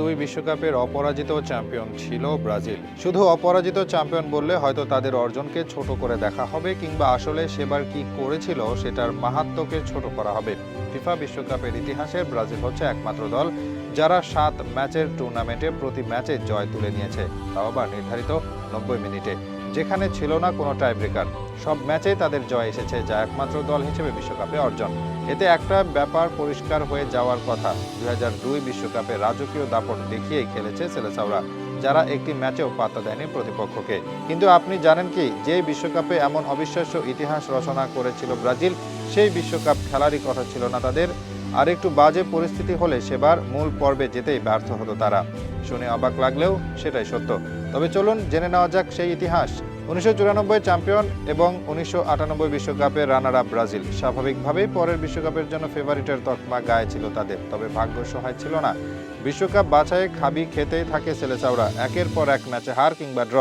দুই বিশ্বকাপের অপরাজিত চ্যাম্পিয়ন ছিল ব্রাজিল। শুধু অপরাজিত চ্যাম্পিয়ন বললে হয়তো তাদের অর্জনকে ছোট করে দেখা হবে কিংবা আসলে সেবার কি করেছিল সেটার মাহাত্ম্যকে ছোট করা হবে। ফিফা বিশ্বকাপের ইতিহাসে ব্রাজিল হচ্ছে একমাত্র দল যারা সাত ম্যাচের টুর্নামেন্টে প্রতি ম্যাচে জয় তুলে নিয়েছে। তাও আবার নির্ধারিত নব্বই মিনিটে। যেখানে ছিল না কোনো টাই ব্রেকার সব ম্যাচেই তাদের জয় এসেছে, যা একমাত্র দল হিসেবে বিশ্বকাপে অর্জন। এতে একটা ব্যাপার পরিষ্কার হয়ে যাওয়ার কথা, দুই বিশ্বকাপে রাজকীয় দাপট দেখিয়েই খেলেছে সেলেসাওরা, যারা একটি ম্যাচেও পাত্তা দেয়নি প্রতিপক্ষকে। কিন্তু আপনি জানেন কি, যে বিশ্বকাপে এমন অবিশ্বাস্য ইতিহাস রচনা করেছিল ব্রাজিল, সেই বিশ্বকাপ খেলারই কথা ছিল না তাদের। আর একটু বাজে পরিস্থিতি হলে সেবার মূল পর্বে যেতেই ব্যর্থ হতো তারা। শুনে অবাক লাগলেও সেটাই সত্য। তবে চলুন জেনে নেওয়া যাক সেই ইতিহাস। উনিশশো চুরানব্বই চ্যাম্পিয়ন এবং উনিশশো বিশ্বকাপের রানার আপ ব্রাজিল। স্বাভাবিকভাবেই পরের বিশ্বকাপের জন্য ফেভারিটের তকমা গায়ে ছিল তাদের, তবে ভাগ্য সহায় ছিল না। বিশ্বকাপ বাছাই খাবি খেতেই থাকে সেলেসাওরা। একের পর এক ম্যাচে হার কিংবা ড্র।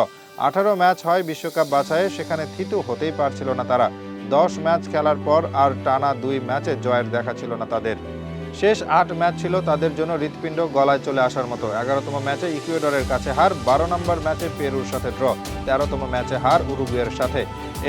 আঠারো ম্যাচ হয় বিশ্বকাপ বাছাইয়ে, সেখানে থিতু হতেই পারছিল না তারা। দশ ম্যাচ খেলার পর আর টানা দুই ম্যাচে জয়ের দেখা ছিল না তাদের। শেষ আট ম্যাচ ছিল তাদের জন্য হৃৎপিণ্ড গলায় চলে আসার মতো। এগারোতম ম্যাচে ইকুয়েডরের কাছে হার, বারো নম্বর ম্যাচে পেরুর সাথে ড্র, তেরোতম ম্যাচে হার উরুগুয়ের সাথে।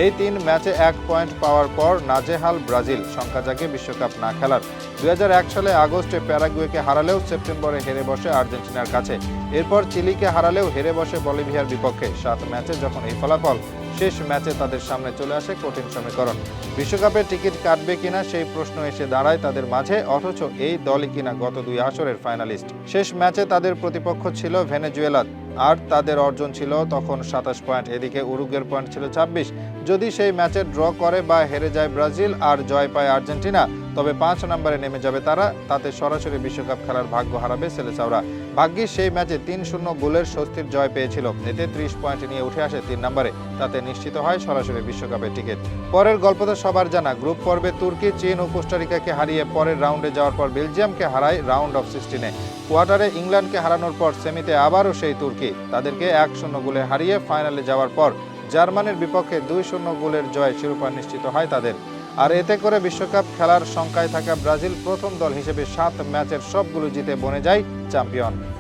এই তিন ম্যাচে এক পয়েন্ট পাওয়ার পর নাজেহাল ব্রাজিল, সংখ্যা জাগে বিশ্বকাপ না খেলার। দুই হাজার এক সালে আগস্টে প্যারাগুয়েকে হারালেও সেপ্টেম্বরে হেরে বসে আর্জেন্টিনার কাছে। এরপর চিলিকে হারালেও হেরে বসে বলিভিয়ার বিপক্ষে। সাত ম্যাচে যখন এই ফলাফল শেষ ম্যাচে তাদের সামনে চলে আসে কঠিন সমীকরণ। বিশ্বকাপের টিকিট কাটবে কিনা সেই প্রশ্ন এসে দাঁড়ায় তাদের মাঝে, অথচ এই দলই কিনা গত দুই আসরের ফাইনালিস্ট। শেষ ম্যাচে তাদের প্রতিপক্ষ ছিল ভেনেজুয়েলা, আর তাদের অর্জন ছিল তখন সাতাশ পয়েন্ট। এদিকে উরুগের পয়েন্ট ছিল ছাব্বিশ। যদি সেই ম্যাচে ড্র করে বা হেরে যায় ব্রাজিল, আর জয় পায় আর্জেন্টিনা তবে পাঁচ নম্বরে নেমে যাবে তারা, তাতে সরাসরি বিশ্বকাপ খেলার ভাগ্য হারাবে সেলেসাওরা। ভাগ্যিস সেই ম্যাচে তিন শূন্য গোলের স্বস্তির জয় পেয়েছিল। এতে ত্রিশ পয়েন্ট নিয়ে উঠে আসে তিন নম্বরে। তাতে নিশ্চিত হয় সরাসরি বিশ্বকাপের টিকিট। পরের গল্প তো সবার জানা। গ্রুপ পর্বে তুর্কি, চীন ও কোস্টারিকাকে হারিয়ে পরের রাউন্ডে যাওয়ার পর বেলজিয়ামকে হারায় রাউন্ড অফ সিক্সটিনে। কোয়ার্টারে ইংল্যান্ডকে হারানোর পর সেমিতে আবারও সেই তুর্কি। তাদেরকে এক শূন্য গোলে হারিয়ে ফাইনালে যাওয়ার পর জার্মানির বিপক্ষে দুই শূন্য গোলের জয় শিরোপা নিশ্চিত হয় তাদের। আর এতে করে বিশ্বকাপ খেলার সংখ্যায় থাকা ব্রাজিল প্রথম দল হিসেবে সাত ম্যাচের সবগুলো জিতে বনে যায় চ্যাম্পিয়ন।